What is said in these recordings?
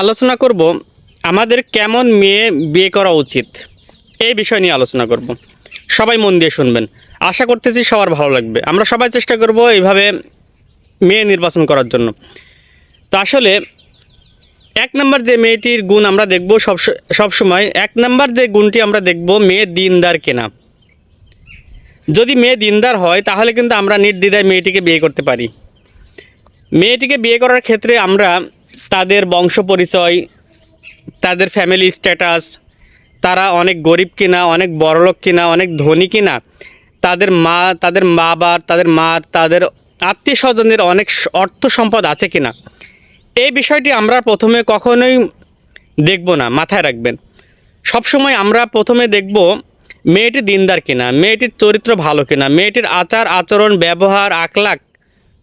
আলোচনা করব আমাদের কেমন মেয়ে বিয়ে করা উচিত। এই বিষয় নিয়ে আলোচনা করব। সবাই মন দিয়ে শুনবেন। আশা করতেছি সবার ভালো লাগবে। আমরা সবাই চেষ্টা করব এইভাবে মেয়ে নির্বাচন করার জন্য। তো আসলে এক নম্বর যে মেয়েটির গুণ আমরা দেখব সব সবসময় এক নম্বর যে গুণটি আমরা দেখব মেয়ে দিনদার কেনা। যদি মেয়ে দিনদার হয়, তাহলে কিন্তু আমরা নির্দ্বিধায় মেয়েটিকে বিয়ে করতে পারি। মেয়েটিকে বিয়ে করার ক্ষেত্রে আমরা তাদের বংশ পরিচয়, তাদের ফ্যামিলি স্ট্যাটাস তারা অনেক গরিব কিনা, অনেক বড়লোক কিনা, অনেক ধনী কিনা, তাদের মা তাদের মা বাবার তাদের মার তাদের আত্মীয় স্বজনের অনেক অর্থ সম্পদ আছে কিনা? এই বিষয়টি আমরা প্রথমে কখনোই দেখব না, মাথায় রাখবেন। সবসময় আমরা প্রথমে দেখব মেয়েটি দিনদার কিনা, মেয়েটির চরিত্র ভালো কিনা, মেয়েটির আচার, আচরণ, ব্যবহার আকলাক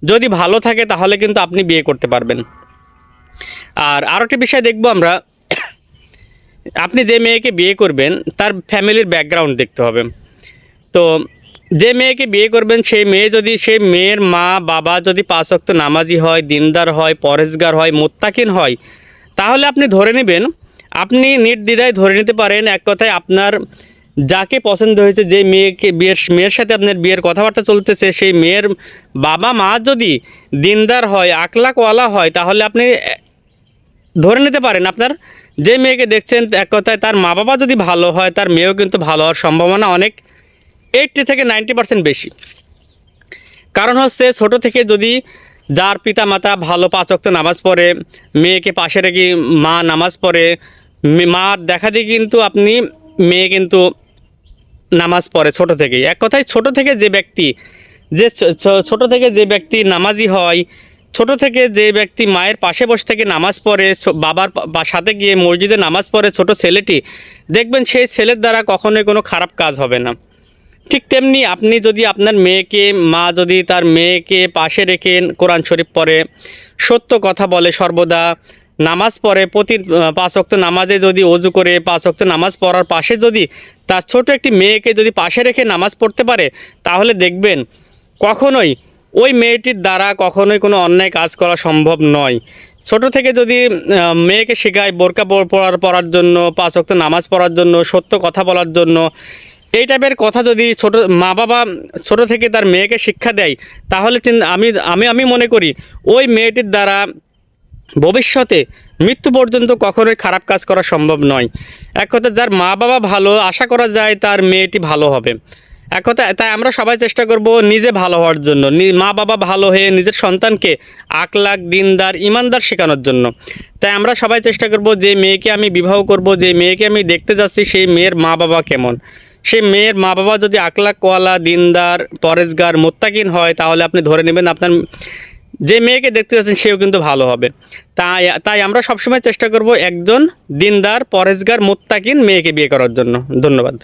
যদি ভালো থাকে তাহলে কিন্তু আপনি বিয়ে করতে পারবেন। আর আরও একটি বিষয় দেখব আমরা। আপনি যে মেয়েকে বিয়ে করবেন, তার ফ্যামিলির ব্যাকগ্রাউন্ড দেখতে হবে। তো যে মেয়েকে বিয়ে করবেন, সেই মেয়ে যদি, সেই মেয়ের মা, বাবা যদি পাঁচ অক্ত নামাজি হয়, দিনদার হয়, পরেশগার হয়, মোত্তাকিন হয়, তাহলে আপনি ধরে নেবেন, আপনি নির্দ্বিধায় ধরে নিতে পারেন, এক কথায় আপনার যাকে পছন্দ হয়েছে, যে মেয়েকে বিয়ের, মেয়ের সাথে আপনার বিয়ের কথাবার্তা চলতেছে, সেই মেয়ের বাবা মা যদি দিনদার হয় আকলাকওয়ালা হয়, তাহলে আপনি ধরে নিতে পারেন আপনার, যে মেয়েকে দেখছেন এক কথায় তার মা বাবা যদি ভালো হয়, তার মেয়েও কিন্তু ভালো হওয়ার সম্ভাবনা অনেক এইটটি থেকে নাইনটি পার্সেন্ট বেশি। কারণ হচ্ছে ছোট থেকে যদি যার পিতা মাতা ভালো পাঁচক্ত নামাজ পড়ে, মেয়েকে পাশে রেখে মা নামাজ পড়ে মার দেখা দিয়ে কিন্তু আপনি মেয়ে কিন্তু নামাজ পড়ে ছোট থেকেই। এক কথায় ছোট থেকে যে ব্যক্তি, যে ছোট থেকে যে ব্যক্তি নামাজি হয় ছোট থেকে যে ব্যক্তি মায়ের পাশে বসে থেকে নামাজ পড়ে বাবার সাথে গিয়ে মসজিদে নামাজ পড়ে ছোট ছেলেটি, দেখবেন সেই ছেলের দ্বারা কখনোই কোনো খারাপ কাজ হবে না। ঠিক তেমনি আপনি যদি আপনার মেয়েকে, মা যদি তার মেয়েকে পাশে রেখে কোরআন শরীফ পড়ে, সত্য কথা বলে সর্বদা, নামাজ পড়ে প্রতি পাঁচ অক্ত নামাজে যদি অজু করে, পাঁচ অক্ত নামাজ পড়ার পাশে যদি তার ছোট একটি মেয়েকে যদি পাশে রেখে নামাজ পড়তে পারে, তাহলে দেখবেন কখনোই ওই মেয়েটির দ্বারা কখনোই কোনো অন্যায় কাজ করা সম্ভব নয়। ছোট থেকে যদি মেয়েকে শেখায় বোরকা পড়ার পড়ার জন্য, পাঁচ অক্ত নামাজ পড়ার জন্য, সত্য কথা বলার জন্য, এই টাইপের কথা যদি ছোট মা বাবা ছোট থেকে তার মেয়েকে শিক্ষা দেয়, তাহলে আমি আমি আমি মনে করি ওই মেয়েটির দ্বারা ভবিষ্যতে মৃত্যু পর্যন্ত কখনোই খারাপ কাজ করা সম্ভব নয়। এক কথা, যার মা বাবা ভালো, আশা করা যায় তার মেয়েটি ভালো হবে। এক কথা তাই আমরা সবাই চেষ্টা করব নিজে ভালো হওয়ার জন্য মা বাবা ভালো হয়ে নিজের সন্তানকে আকলাক দিনদার, ইমানদার শেখানোর জন্য। তাই আমরা সবাই চেষ্টা করব যে মেয়েকে আমি বিবাহ করব, যে মেয়েকে আমি দেখতে যাচ্ছি সেই মেয়ের মা বাবা কেমন। সেই মেয়ের মা বাবা যদি আকলাকওয়ালা দিনদার, পরেশগার, মোত্তাকিন হয়, তাহলে আপনি ধরে নেবেন আপনার যে মেয়েকে দেখতে যাচ্ছেন সেও কিন্তু ভালো হবে। তাই তাই আমরা সবসময় চেষ্টা করব একজন দিনদার, পরেশগার, মোত্তাকিন মেয়েকে বিয়ে করার জন্য। ধন্যবাদ।